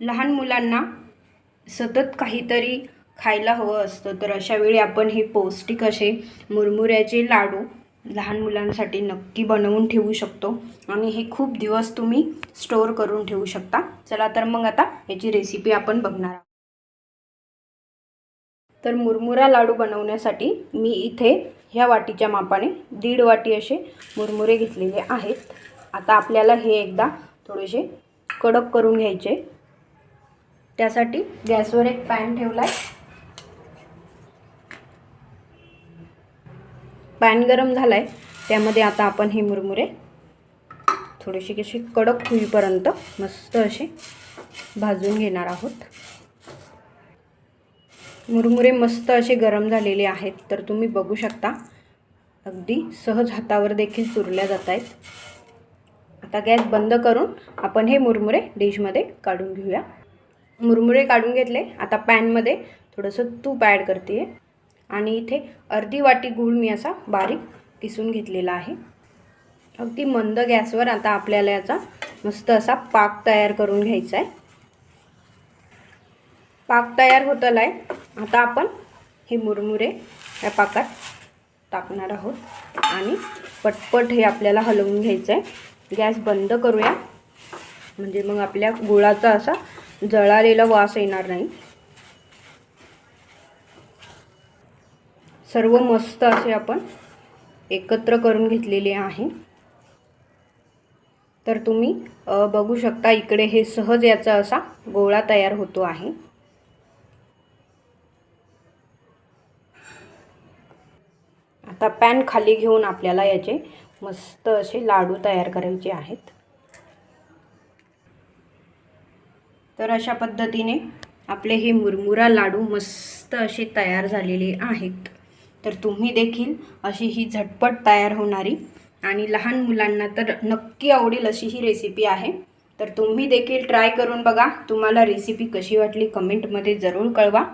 लहान मुलांना सतत काहीतरी खायला हवं असतं. तर अशा वेळी आपण हे पौष्टिक असे मुरमुऱ्याचे लाडू लहान मुलांसाठी नक्की बनवून ठेवू शकतो. आणि हे खूप दिवस तुम्ही स्टोअर करून ठेवू शकता. चला तर मग आता याची रेसिपी आपण बघणार आहोत. तर मुरमुरा लाडू बनवण्यासाठी मी इथे ह्या वाटीच्या मापाने दीड वाटी असे मुरमुरे घेतलेले आहेत. आता आपल्याला हे एकदा थोडेसे कडक करून घ्यायचे. त्यासाठी गॅसवर एक पॅन ठेवला आहे पॅन गरम झाला आहे त्यामध्ये आता आपण हे मुरमुरे थोडेसे कसे कडक होईपर्यंत मस्त असे भाजून घेणार आहोत. मुरमुरे मस्त असे गरम झालेले आहेत तर तुम्ही बघू शकता. अगदी सहज हातावर देखील चुरल्या जात आहेत. आता गॅस बंद करून आपण हे मुरमुरे डिशमध्ये काढून घेऊया. मुरमुरे काढून घेतले. आता पॅनमध्ये थोडंसं तूप ॲड करते. आणि इथे अर्धी वाटी गूळ मी असा बारीक किसून घेतलेला आहे. अगदी मंद गॅसवर आता आपल्याला याचा मस्त असा पाक तयार करून घ्यायचा आहे. पाक तयार होत आहे. आता आपण हे मुरमुरे या पाकात टाकणार आहोत. आणि पटपट हे आपल्याला हलवून घ्यायचं आहे. गॅस बंद करूया. म्हणजे मग आपल्या गुळाचा असा जळालेला वास येणार नाही. सर्व मस्त असे आपण एकत्र करून घेतलेले आहे. तर तुम्ही बघू शकता इकडे हे सहज याचा असा गोळा तयार होतो आहे. आता पॅन खाली घेऊन आपल्याला याचे मस्त असे लाडू तयार करायचे आहेत. तर अशा पद्धतीने आपले हे मुरमुरा लाडू मस्त असे तयार झालेले आहेत. तर तुम्ही देखील अशी ही झटपट तयार होणारी आणि लहान मुलांना तर नक्की आवडेल अशी ही रेसिपी आहे. तर तुम्ही देखील ट्राय करून बघा. तुम्हाला रेसिपी कशी वाटली कमेंटमध्ये जरूर कळवा.